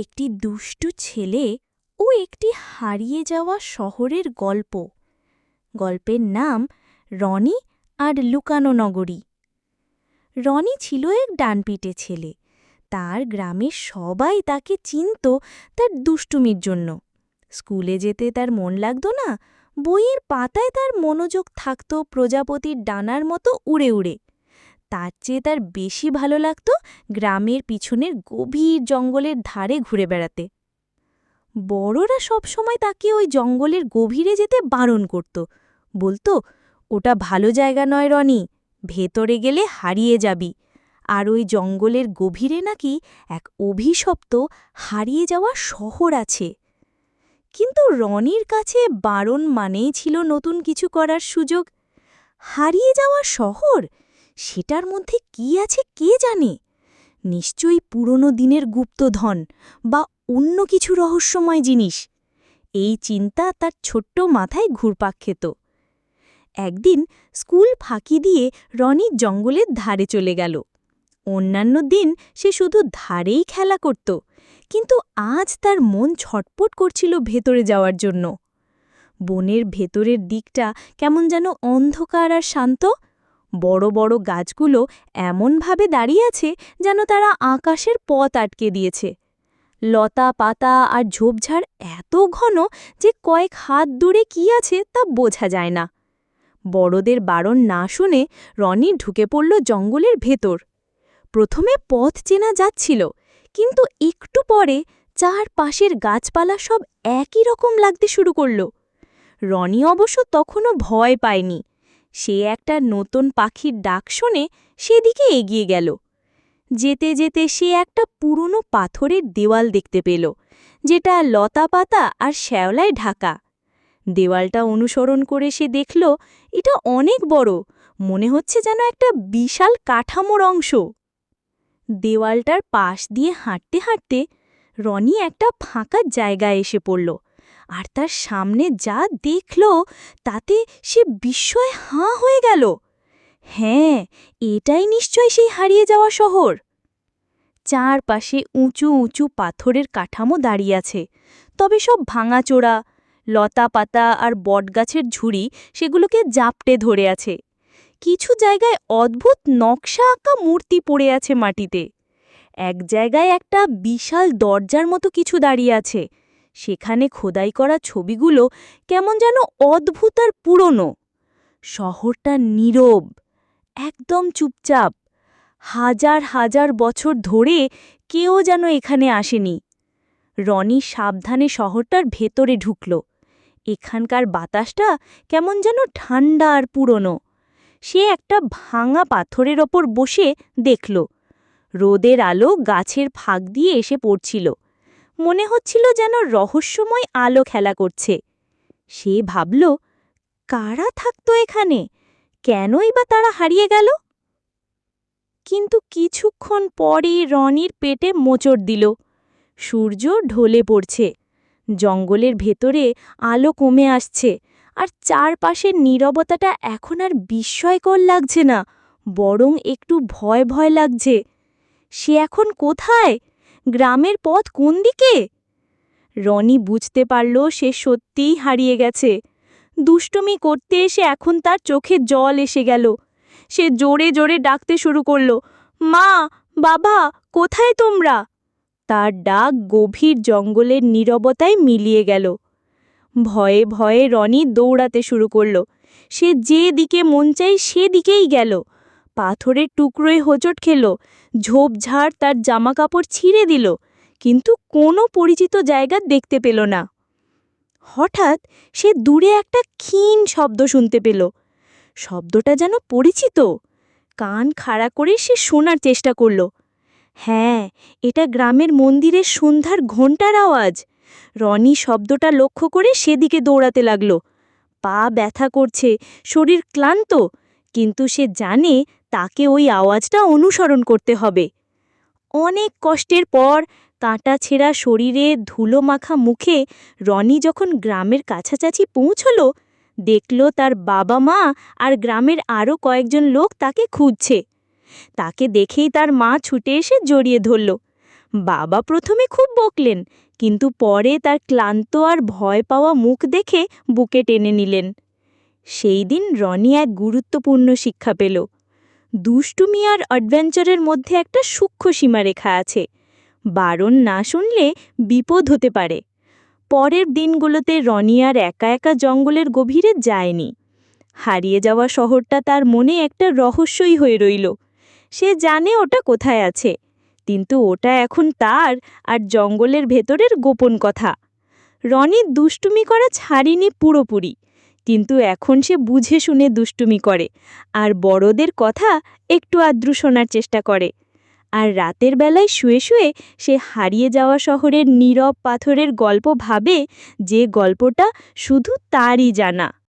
একটি দুষ্টু ছেলে ও একটি হারিয়ে যাওয়া শহরের গল্প। গল্পের নাম রনি আর লুকানো নগরী। রনি ছিল এক ডানপিটে ছেলে। তার গ্রামের সবাই তাকে চিনত তার দুষ্টুমির জন্য। স্কুলে যেতে তার মন লাগত না, বইয়ের পাতায় তার মনোযোগ থাকত প্রজাপতির ডানার মতো উড়ে উড়ে। তার চেয়ে তার বেশি ভালো লাগত গ্রামের পিছনের গভীর জঙ্গলের ধারে ঘুরে বেড়াতে। বড়রা সবসময় তাকে ওই জঙ্গলের গভীরে যেতে বারণ করত। বলতো, ওটা ভালো জায়গা নয় রনি, ভেতরে গেলে হারিয়ে যাবি। আর ওই জঙ্গলের গভীরে নাকি এক অভিশপ্ত হারিয়ে যাওয়া শহর আছে। কিন্তু রনির কাছে বারণ মানেই ছিল নতুন কিছু করার সুযোগ। হারিয়ে যাওয়া শহর? সেটার মধ্যে কি আছে কে জানে? নিশ্চয়ই পুরনো দিনের গুপ্তধন বা অন্য কিছু রহস্যময় জিনিস। এই চিন্তা তার ছোট্ট মাথায় ঘুরপাক খেত। একদিন স্কুল ফাঁকি দিয়ে রনি জঙ্গলের ধারে চলে গেল। অন্যান্য দিন সে শুধু ধারেই খেলা করত, কিন্তু আজ তার মন ছটপট করছিল ভেতরে যাওয়ার জন্য। বনের ভেতরের দিকটা কেমন যেন অন্ধকার আর শান্ত। বড় বড় গাছগুলো এমনভাবে দাঁড়িয়ে আছে যেন তারা আকাশের পথ আটকে দিয়েছে। লতা পাতা আর ঝোপঝাড় এত ঘন যে কয়েক হাত দূরে কি আছে তা বোঝা যায় না। বড়দের বারণ না শুনে রনি ঢুকে পড়ল জঙ্গলের ভেতর। প্রথমে পথ চেনা যাচ্ছিল, কিন্তু একটু পরে চার পাশের গাছপালা সব একই রকম লাগতে শুরু করল। রনি অবশ্য তখনও ভয় পায়নি সে একটা নতুন পাখির ডাক শুনে সেদিকে এগিয়ে গেল। যেতে যেতে সে একটা পুরনো পাথরের দেওয়াল দেখতে পেল, যেটা লতা পাতা আর শ্যাওলায় ঢাকা। দেওয়ালটা অনুসরণ করে সে দেখল, এটা অনেক বড়, মনে হচ্ছে যেন একটা বিশাল কাঠামোর অংশ। দেওয়ালটার পাশ দিয়ে হাঁটতে হাঁটতে রনি একটা ফাঁকা জায়গায় এসে পড়ল। আর তার সামনে যা দেখল, তাতে সে বিস্ময় হাঁ হয়ে গেল। হ্যাঁ এটাই নিশ্চয় সেই হারিয়ে যাওয়া শহর। চারপাশে উঁচু উঁচু পাথরের কাঠামো দাঁড়িয়ে আছে। তবে সব ভাঙাচোড়া লতা পাতা আর বটগাছের ঝুড়ি সেগুলোকে জাপটে ধরে আছে। কিছু জায়গায় অদ্ভুত নকশা আঁকা মূর্তি পড়ে আছে মাটিতে। এক জায়গায় একটা বিশাল দরজার মতো কিছু দাঁড়িয়ে আছে। সেখানে খোদাই করা ছবিগুলো কেমন যেন অদ্ভুত আর পুরনো। শহরটা নীরব, একদম চুপচাপ। হাজার হাজার বছর ধরে কেউ যেন এখানে আসেনি। রনি সাবধানে শহরটার ভেতরে ঢুকল। এখানকার বাতাসটা কেমন যেন ঠান্ডা আর পুরনো। সে একটা ভাঙা পাথরের ওপর বসে দেখল। রোদের আলো গাছের ফাঁক দিয়ে এসে পড়ছিল। মনে হচ্ছিল যেন রহস্যময় আলো খেলা করছে। সে ভাবল, কারা থাকত এখানে? কেনই বা তারা হারিয়ে গেল? কিন্তু কিছুক্ষণ পরই রনির পেটে মোচড় দিল। সূর্য ঢলে পড়ছে। জঙ্গলের ভেতরে আলো কমে আসছে আর চারপাশের নীরবতাটা এখন আর বিস্ময়কর লাগছে না, বরং একটু ভয় ভয় লাগছে। সে এখন কোথায়? গ্রামের পথ কোন দিকে? রনি বুঝতে পারল সে সত্যিই হারিয়ে গেছে। দুষ্টমি করতে এসে এখন তার চোখে জল এসে গেল। সে জোরে জোরে ডাকতে শুরু করল, মা, বাবা, কোথায় তোমরা? তার ডাক গভীর জঙ্গলের নীরবতায় মিলিয়ে গেল। ভয়ে ভয়ে রনি দৌড়াতে শুরু করল, সে যে দিকে মন চাই সেদিকেই গেল। পাথরের টুকরোয় হোঁচট খেল ঝোপঝাড় তার জামাকাপড় ছিঁড়ে দিল, কিন্তু কোনো পরিচিত জায়গা দেখতে পেল না। হঠাৎ সে দূরে একটা ক্ষীণ শব্দ শুনতে পেল। শব্দটা যেন পরিচিত। কান খাড়া করে সে শোনার চেষ্টা করল। হ্যাঁ এটা গ্রামের মন্দিরের সন্ধ্যার ঘণ্টার আওয়াজ। রনি শব্দটা লক্ষ্য করে সেদিকে দৌড়াতে লাগল। পা ব্যথা করছে, শরীর ক্লান্ত কিন্তু সে জানে তাকে ওই আওয়াজটা অনুসরণ করতে হবে। অনেক কষ্টের পর কাঁটা ছেঁড়া শরীরে ধুলো মাখা মুখে রনি যখন গ্রামের কাছাকাছি পৌঁছল, দেখল তার বাবা মা আর গ্রামের আরও কয়েকজন লোক তাকে খুঁজছে। তাকে দেখেই তার মা ছুটে এসে জড়িয়ে ধরল। বাবা প্রথমে খুব বকলেন, কিন্তু পরে তার ক্লান্ত আর ভয় পাওয়া মুখ দেখে বুকে টেনে নিলেন। সেই দিন রনি এক গুরুত্বপূর্ণ শিক্ষা পেল। দুষ্টুমি আর অ্যাডভেঞ্চারের মধ্যে একটা সূক্ষ্ম সীমারেখা আছে। বারণ না শুনলে বিপদ হতে পারে। পরের দিনগুলোতে রনি আর একা একা জঙ্গলের গভীরে যায়নি। হারিয়ে যাওয়া শহরটা তার মনে একটা রহস্যই হয়ে রইল। সে জানে ওটা কোথায় আছে, কিন্তু ওটা এখন তার আর জঙ্গলের ভেতরের গোপন কথা। রনি দুষ্টুমি করা ছাড়িনি পুরোপুরি। কিন্তু এখন সে বুঝে শুনে দুষ্টুমি করে, আর বড়দের কথা একটু আদ্রু শোনার চেষ্টা করে। আর রাতের বেলায় শুয়ে শুয়ে সে হারিয়ে যাওয়া শহরের নীরব পাথরের গল্প ভাবে যে গল্পটা শুধু তারই জানা।